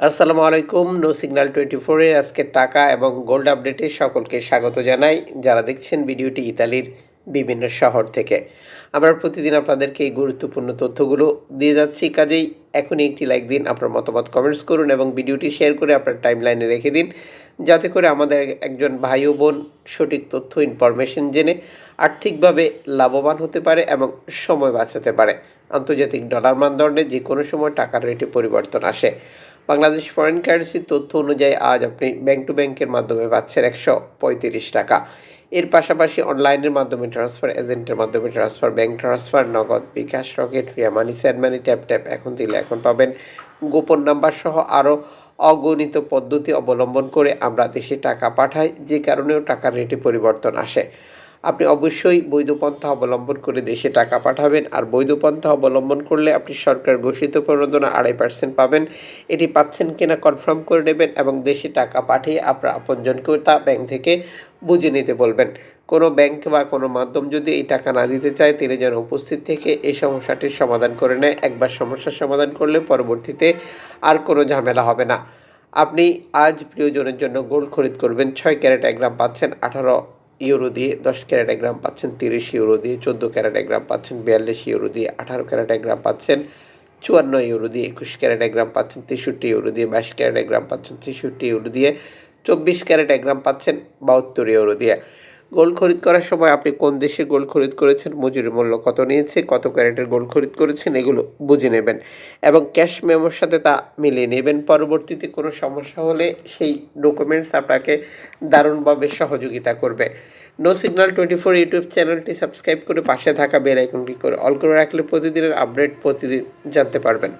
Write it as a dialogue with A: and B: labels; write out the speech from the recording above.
A: আসসালামু আলাইকুম no signal twenty ফোরের আজকে টাকা এবং গোল্ড আপডেটে সকলকে স্বাগত জানাই। যারা দেখছেন ভিডিওটি ইতালির বিভিন্ন শহর থেকে। আমরা প্রতিদিন আপনাদেরকে এই গুরুত্বপূর্ণ তথ্যগুলো দিয়ে যাচ্ছি। কাজেই এখনই একটি লাইক দিন, আপনার মতামত কমেন্টস করুন এবং ভিডিওটি শেয়ার করে আপনার টাইম লাইনে রেখে দিন। যাতে করে আমাদের একজন ভাই ও বোন সঠিক তথ্য ইনফরমেশন জেনে আর্থিকভাবে লাভবান হতে পারে এবং সময় বাঁচাতে পারে। আন্তর্জাতিক ডলার মানদণ্ডে যে কোনো সময় টাকার রেটে পরিবর্তন আসে। বাংলাদেশ ফরেন কারেন্সির তথ্য অনুযায়ী আজ আপনি ব্যাংক টু ব্যাংকের মাধ্যমে পাচ্ছেন একশো পঁয়ত্রিশ টাকা। এর পাশাপাশি অনলাইনের মাধ্যমে ট্রান্সফার এজেন্টের মাধ্যমে transfer bank transfer Nagad bKash Rocket Ria money send money tap tap এখন দিলে এখন পাবেন। গোপন নাম্বার সহ আরও অগণিত পদ্ধতি অবলম্বন করে আমরা দেশে টাকা পাঠাই, যে কারণেও টাকার রেটে পরিবর্তন আসে। আপনি অবশ্যই বৈধ পন্থা অবলম্বন করে দেশে টাকা পাঠাবেন। আর বৈধ পন্থা অবলম্বন করলে আপনি সরকার ঘোষিত প্রণোদনা আড়াই পার্সেন্ট পাবেন। এটি পাচ্ছেন কিনা কনফার্ম করে নেবেন এবং দেশে টাকা পাঠিয়ে আপনার আপনজনকেও তা ব্যাংক থেকে বুঝে নিতে বলবেন। কোনো ব্যাংক বা কোনো মাধ্যম যদি এই টাকা না দিতে চায়, তিনি যেন উপস্থিত থেকে এই সমস্যাটির সমাধান করে নেয়। একবার সমস্যার সমাধান করলে পরবর্তীতে আর কোনো ঝামেলা হবে না। আপনি আজ প্রিয়জনের জন্য গোল্ড খরিদ করবেন। ছয় ক্যারেট এক গ্রাম পাচ্ছেন। আঠারো ইউরো দিয়ে দশ ক্যারেট এক গ্রাম পাচ্ছেন, তিরিশ ইউরো দিয়ে চোদ্দ ক্যারেট এক গ্রাম পাচ্ছেন, বিয়াল্লিশ ইউরো দিয়ে আঠারো ক্যারেট এক গ্রাম পাচ্ছেন, চুয়ান্ন ইউরো দিয়ে একুশ ক্যারেট এক গ্রাম পাচ্ছেন, তেষট্টি ইউরো দিয়ে বাইশ ক্যারেট এক গ্রাম পাচ্ছেন তেষট্টি ইউরো দিয়ে চব্বিশ ক্যারেট এক গ্রাম পাচ্ছেন, বাহাত্তর ইউরো দিয়ে। গোল্ড খরিদ করার সময় আপনি কোন দেশে গোল্ড খরিদ করেছেন? মজুরি মূল্য কত নিয়েছে? কত ক্যারেটের গোল্ড খরিদ করেছেন? এগুলো বুঝে নেবেন। এবং ক্যাশ মেমোর সাথে তা মিলিয়ে নেবেন। পরবর্তীতে কোনো সমস্যা হলে সেই ডকুমেন্টস আপনাকে দারুণভাবে সহযোগিতা করবে। No signal twenty four YouTube চ্যানেলটি সাবস্ক্রাইব করে পাশে থাকা বেল আইকন ক্লিক করে অল করে রাখলে প্রতিদিনের আপডেট প্রতিদিন জানতে পারবেন।